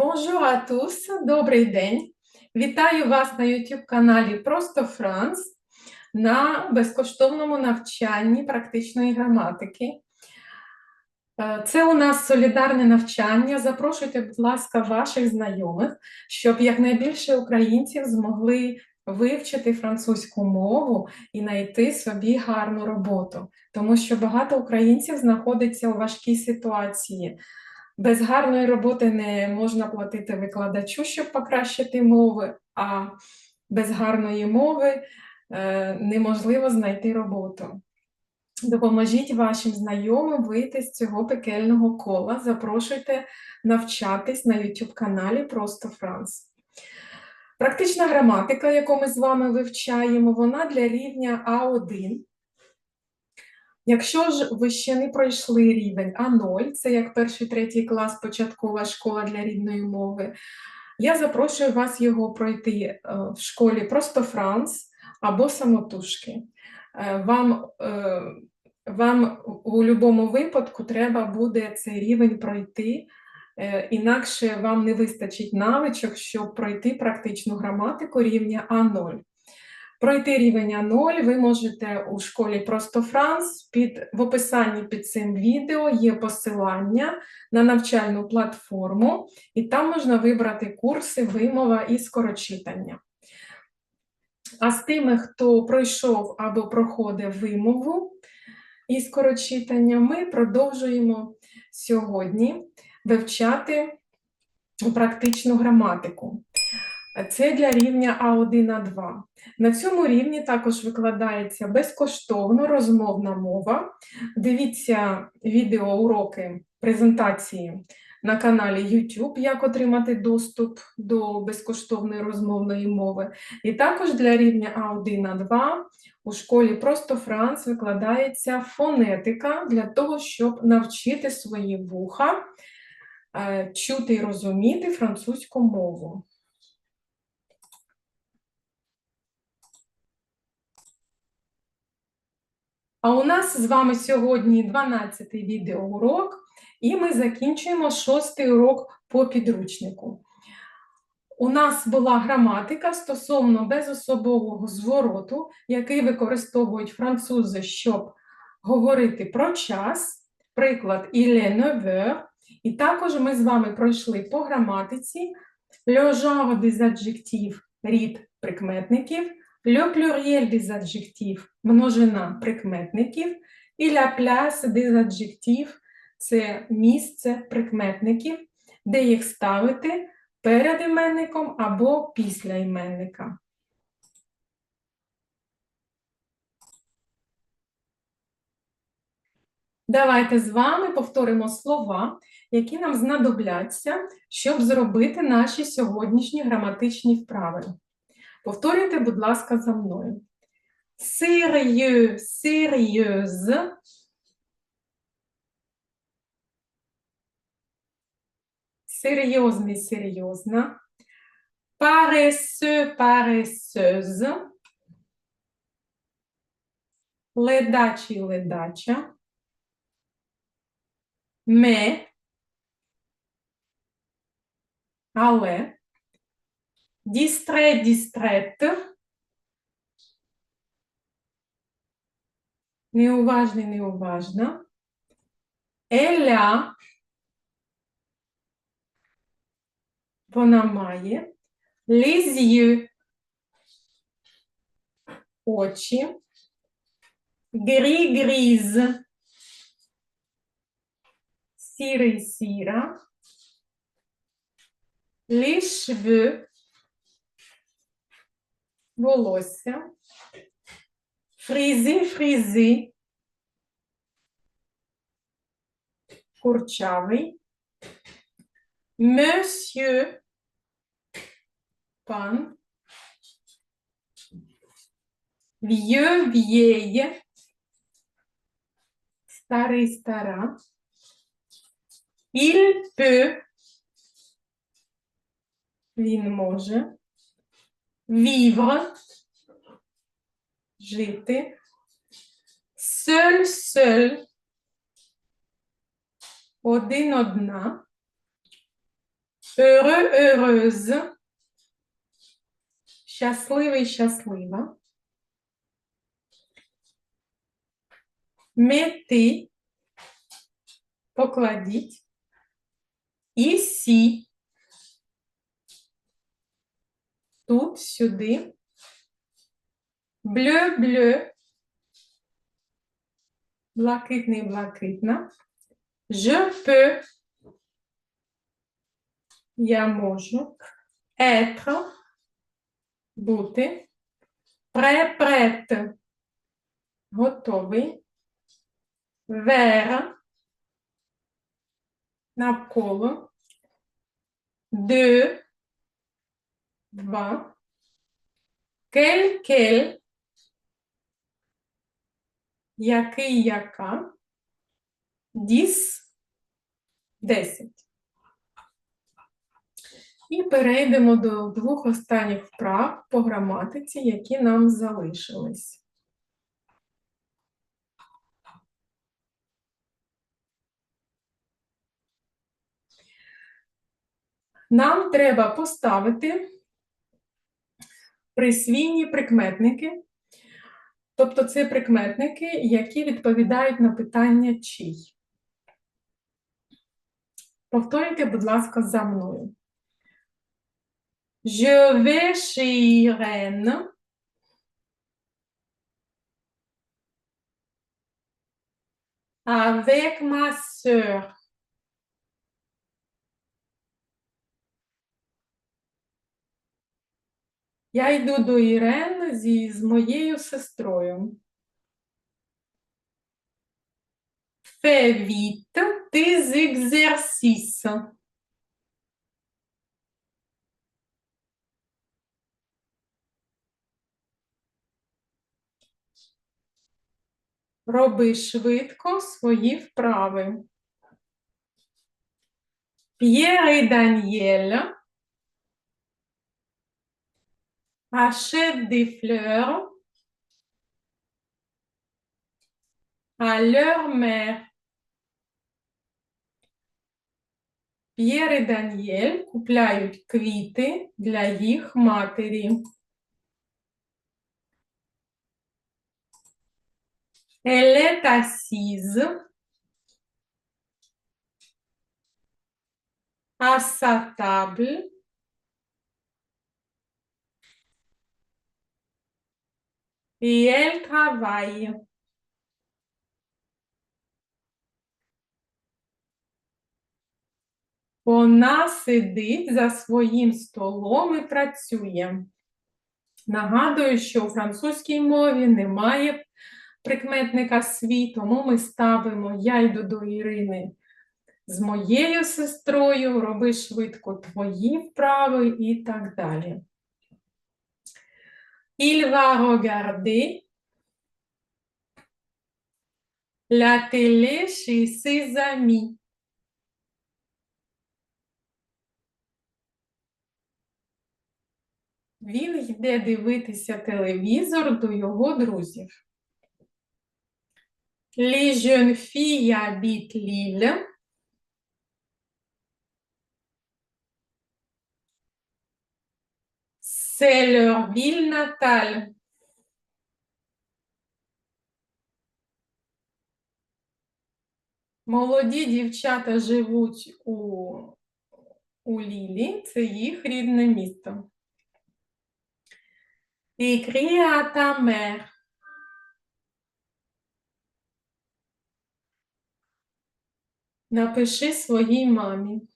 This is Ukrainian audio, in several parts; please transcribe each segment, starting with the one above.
Bonjour à добрий день. Вітаю вас на YouTube каналі Просто Франс на безкоштовному навчанні практичної граматики. Е, Це у нас солідарне навчання. Запрошуйте, будь ласка, ваших знайомих, щоб якнайбільше українців змогли вивчити французьку мову і знайти собі гарну роботу, тому що багато українців знаходиться у важкій ситуації. Без гарної роботи не можна платити викладачу, щоб покращити мови, а без гарної мови е, неможливо знайти роботу. Допоможіть вашим знайомим вийти з цього пекельного кола. Запрошуйте навчатись на YouTube каналі Просто Франс. Практична граматика, яку ми з вами вивчаємо, вона для рівня А1. Якщо ж ви ще не пройшли рівень А0, це як перший третій клас, початкова школа для рідної мови, я запрошую вас його пройти е, в школі Просто Франс або самотужки. Е, Вам, е, вам у будь-якому випадку треба буде цей рівень пройти, інакше вам не вистачить навичок, щоб пройти практичну граматику рівня А0. Пройти рівень А0 ви можете у школі Просто Франс. Під, в описанні під цим відео є посилання на навчальну платформу, і там можна вибрати курси вимова і скорочитання. А з тими, хто пройшов або проходить вимову і скорочитання, ми продовжуємо сьогодні вивчати практичну граматику. Це для рівня А1 А2. На цьому рівні також викладається безкоштовно розмовна мова. Дивіться відеоуроки презентації на каналі YouTube, як отримати доступ до безкоштовної розмовної мови. І також для рівня А1 А2 у школі Просто Франц викладається фонетика для того, щоб навчити свої вуха е, чути і розуміти французьку мову. А у нас з вами сьогодні 12-й відеоурок, і ми закінчуємо шостий урок по підручнику. У нас була граматика стосовно безособового звороту, який використовують французи, щоб говорити про час, приклад «il est 9. І також ми з вами пройшли по граматиці le genre des adjectifs, рід прикметників, le pluriel des adjectifs – множина прикметників, і la place des adjectifs – це місце прикметників, де їх ставити перед іменником або після іменника. Давайте з вами повторимо слова, які нам знадобляться, щоб зробити наші сьогоднішні граматичні вправи. Повторюйте, будь ласка, за мною. Sérieux, sérieuse. Серйозний, серйозна. Paresseux, paresseuse. Ледачий, ледача. Mais. Але. Дістре, дістрет. Неуважний, неуважна. Еля. Вона має. Les yeux. Очі. Грі, гріз. Сірий, сіра. Les cheveux. волосся, фрізи, фрізи, курчавий, monsieur, пан, vieux, vieille, старий, стара, il peut, він може, vivre, жити, seul, seul, один, одна, Heureux, heureuse. Щасливий, щаслива. Mettez. Покладіть. Ici. Тут, сюди. Bleu. Блакитний, блакитна. Je peux. Я можу. Être. Бути. Prêt, prête. Готовий. Vers. Навколо. De. Два. Quel, quel. Який, яка. Діс. Десять. І перейдемо до двох останніх вправ по граматиці, які нам залишились. Нам треба поставити присвійні прикметники, тобто це прикметники, які відповідають на питання чий. Повторюйте, будь ласка, за мною. Je vais chez. Avec ma sœur. Я йду до Ірен зі, з моєю сестрою. Fais vite tes exercices. Роби швидко свої вправи. П'єр і Даніель achètent des fleurs à leur mère. П'єр і Даніель купляють квіти для їх матері. Elle est assise à sa table et elle travaille. Вона сидить за своїм столом і працює. Нагадую, що у французькій мові немає прикметника свій, тому ми ставимо я йду до Ірини з моєю сестрою, роби швидко твої вправи і так далі. Il va regarder la télé chez ses amis. Він йде дивитися телевізор до його друзів. Les jeunes filles habitent l'île. C'est leur ville natale. Молоді дівчата живуть у, у Лілі, це їх рідне місто. Ta. Напиши своїй мамі.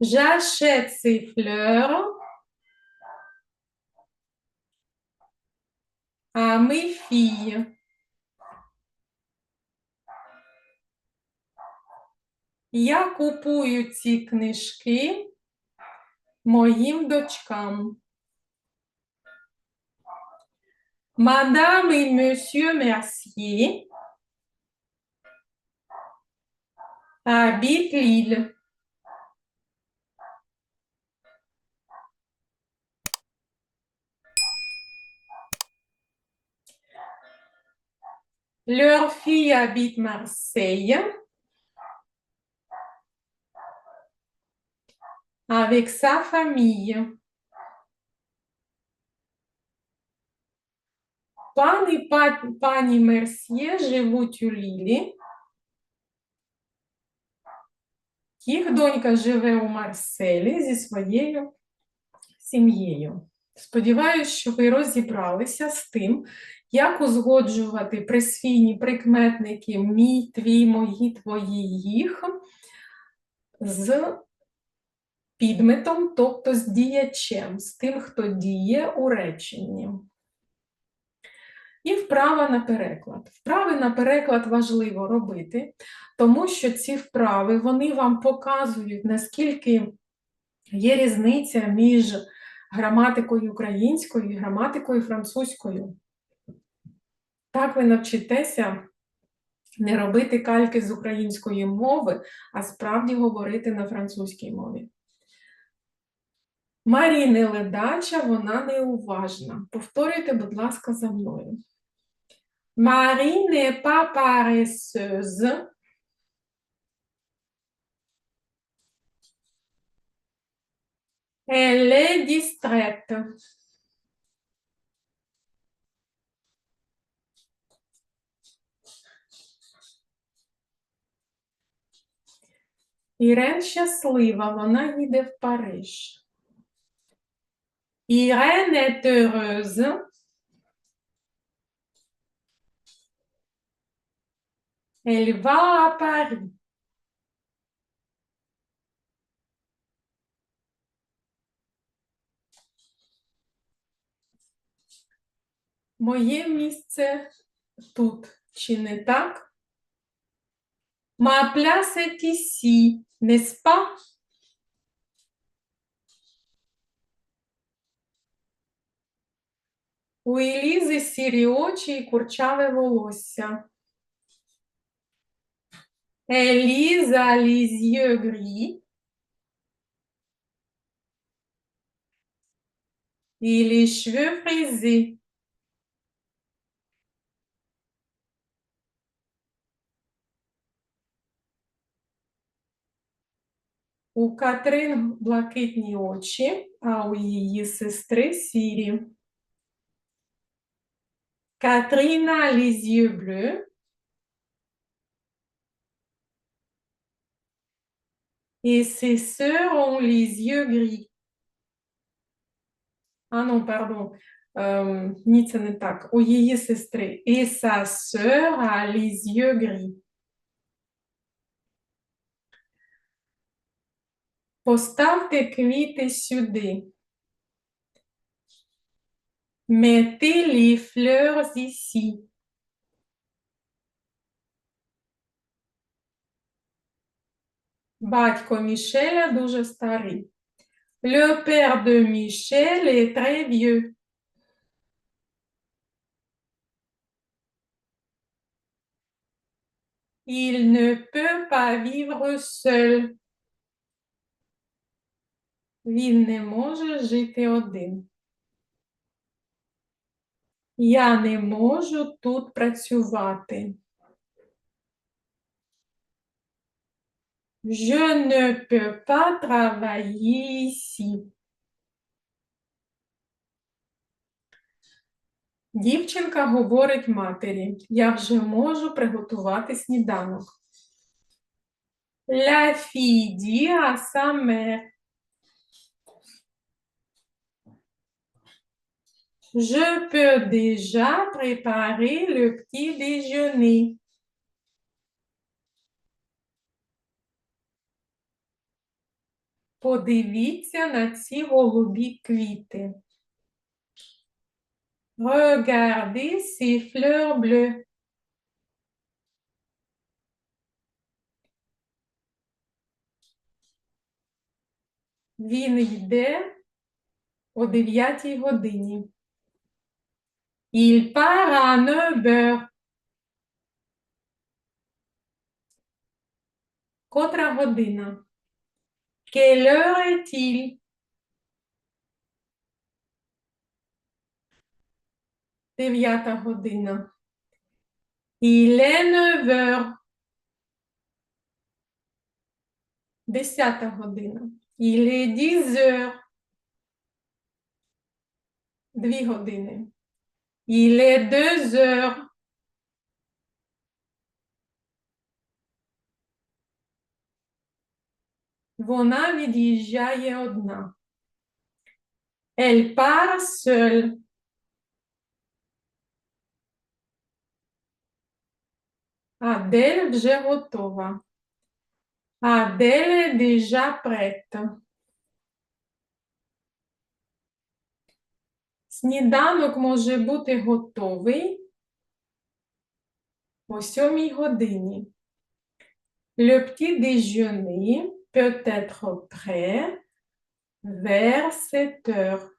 J'achète ces fleurs filles. Я купую ці книжки моїм дочкам. Madame et Monsieur Mercier habitent l'île. Leur fille habite Marseille. Avec sa famille. Пан і па- пані Мерсьє живуть у Лілі. Їх донька живе у Марселі зі своєю сім'єю. Сподіваюсь, що ви розібралися з тим, як узгоджувати присвійні прикметники мій, твій, мої, твої, їх з підметом, тобто з діячем, з тим, хто діє у реченні. І вправа на переклад. Вправи на переклад важливо робити, тому що ці вправи вони вам показують, наскільки є різниця між граматикою українською і граматикою французькою. Так ви навчитеся не робити кальки з української мови, а справді говорити на французькій мові. Маріни ледача, вона неуважна. Повторюйте, будь ласка, за мною. N'est pas paresseuse. Elle est. Ірен щаслива, вона їде в Париж. Irène est heureuse. Elle va à Paris. Моє місце тут, чи не так? Ma place est ici, n'est-ce pas? У Елізи сірі очі і курчаве волосся. Elise a les yeux gris. Et les cheveux frisés. У Катрин блакитні очі, а у її сестри сірі. Catherine a les yeux bleus. Et ses sœurs ont les yeux gris. А ну, pardon. Ем, ні, це не так. У її сестри. Et sa sœur a les yeux gris. Поставте квіти сюди. Mettez les fleurs ici. Батько Мішеля дуже старий. Le père de Michel est très vieux. Il ne peut pas vivre seul. Він не може жити один. Я не можу тут працювати. Je ne peux pas travailler ici. Дівчинка говорить матері, я вже можу приготувати сніданок. La fille dit à sa mère, Je peux déjà préparer le petit déjeuner. Подивіться на ці голубі квіти. Regardez ces fleurs bleues. Він йде о 9 годині. Il part à 9 heures. Котра година? Quelle heure est-il? Дев'ята година. Il est 9 heures. Десята година. Il est 10 heures. Дві години. Il est 2 heures. Вона від'їжджає одна. Elle part seule. Адель вже готова. Адель est déjà prête. Сніданок може бути готовий о сьомій годині. Le petit déjeuner peut être prêt vers 7 heures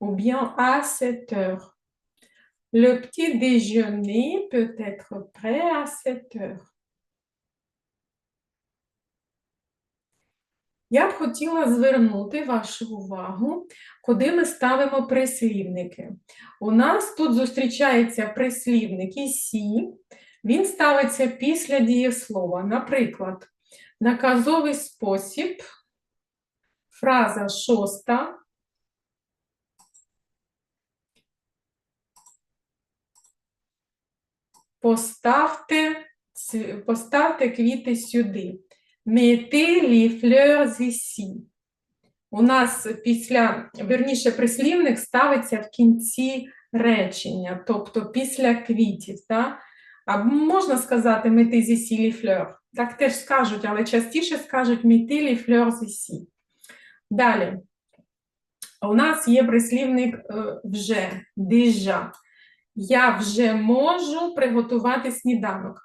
ou bien à 7 heures. Le petit déjeuner peut être prêt à 7 heures. Я б хотіла звернути вашу увагу, куди ми ставимо прислівники. У нас тут зустрічається прислівник «ісі», він ставиться після дієслова. Наприклад, наказовий спосіб, фраза шоста. Поставте, поставте квіти сюди. Mettez les fleurs ici. У нас після, верніше, прислівник ставиться в кінці речення, тобто після квітів. Так? А можна сказати mettez ici les fleurs. Так теж скажуть, але частіше скажуть mettez les fleurs ici. Далі. У нас є прислівник е, вже, déjà. Я вже можу приготувати сніданок.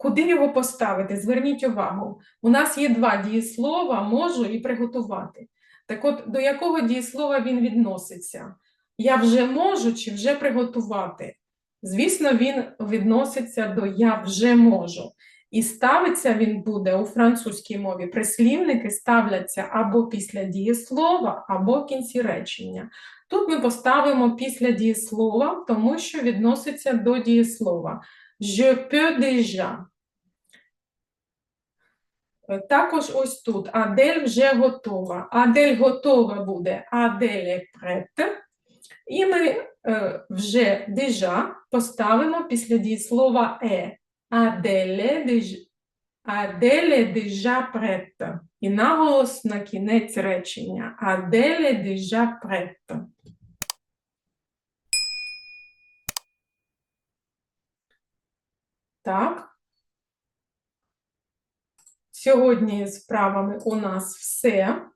Куди його поставити? Зверніть увагу. У нас є два дієслова можу і приготувати. Так от, до якого дієслова він відноситься? Я вже можу чи вже приготувати? Звісно, він відноситься до я вже можу. І ставиться він буде у французькій мові. Прислівники ставляться або після дієслова, або в кінці речення. Тут ми поставимо після дієслова, тому що відноситься до дієслова. Je peux déjà. Е, Також ось тут Адель вже готова. Адель готова буде Адель est prête. І ми е, вже déjà поставимо після дієслова е. Адель est déjà, prête. І наголос на кінець речення. Адель est déjà. Так. Сьогодні з вправами у нас все.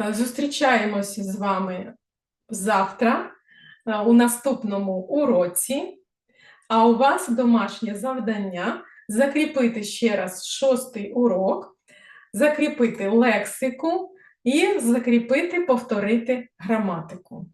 Е, Зустрічаємося з вами завтра е, у наступному уроці. А у вас домашнє завдання закріпити ще раз шостий урок, закріпити лексику і закріпити, повторити граматику.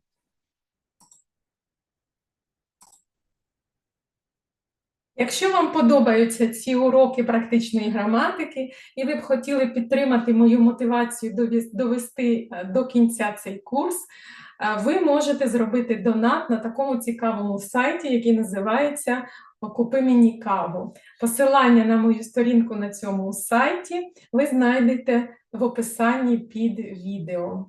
Якщо вам подобаються ці уроки практичної граматики, і ви б хотіли підтримати мою мотивацію довести е, до кінця цей курс, е, ви можете зробити донат на такому цікавому сайті, який називається Купи мені каву. Посилання на мою сторінку на цьому сайті ви знайдете в описанні під відео.